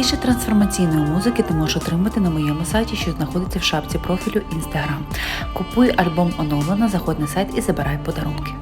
Більше трансформаційної музики ти можеш отримати на моєму сайті, що знаходиться в шапці профілю Instagram. Купуй альбом оновлено, заходь на сайт і забирай подарунки.